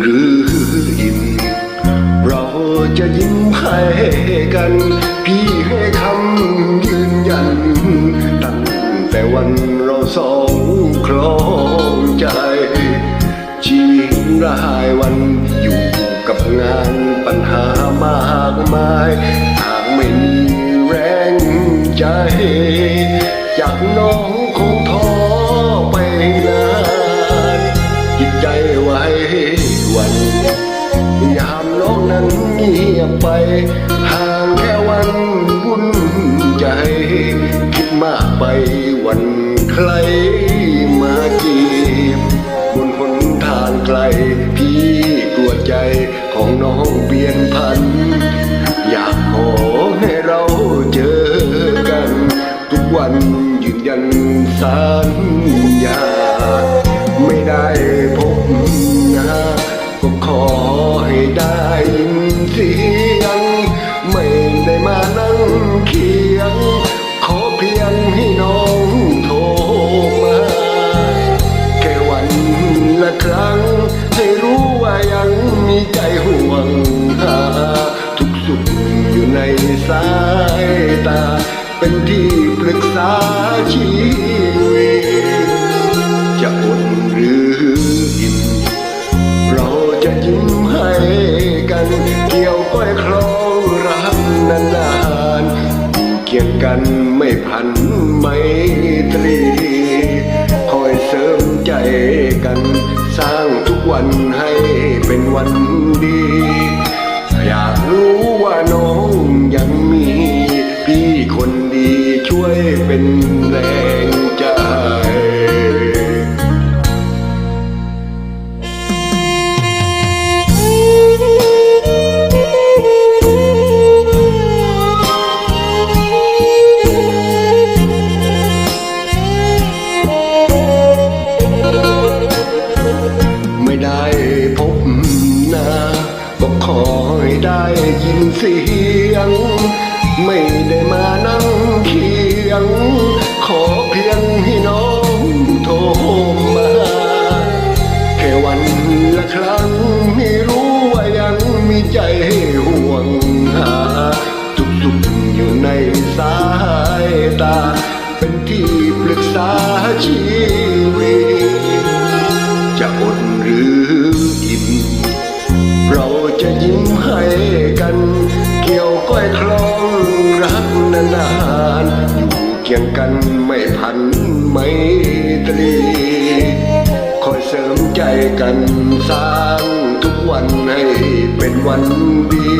หรืออิ่มเราจะยิ้มให้กัน พี่ให้คำยืนยัน ตั้งแต่วันเราสองครองใจ ชีวิตรายวันอยู่กับงานปัญหามากมายหากไม่มีแรงใจ ห่างแค่วันวุ่นใจ คิดมากไปวันใครมาจีบบนหนทางไกล พี่กลัวใจของน้องเปลี่ยนพัน อยากขอให้เราเจอกัน ทุกวันยืนยันสัญญา ไม่ได้พบหน้าก็ขอให้ได้ยิน เคียง ขอเพียงให้น้องโทรมาแค่วันละครั้งให้รู้ว่ายังมีใจห่วงหาทุกสุขอยู่ในสายตา เป็นที่ปรึกษาชีวิ ยู่เคียงกันไม่พันไม่ตรีคอยเสริมใจกัน สร้างทุกวันให้เป็นวันดี อยากรู้ว่าน้องยังมี พี่คนดีช่วยเป็นแรง อให้ได้ยินเสียง ไม่ได้มานั่งเคียง ขอเพียงให้น้องโทรมาแค่วันละครั้งให้รู้ว่ายังมีใจให้ห่วงหาทุกสุขอยู่ในสายตา เป็นที่ปรึกษาชี คียงกันไม่พันไม่ตรีคอยเสริมใจกันสร้างทุกวันให้เป็นวันดี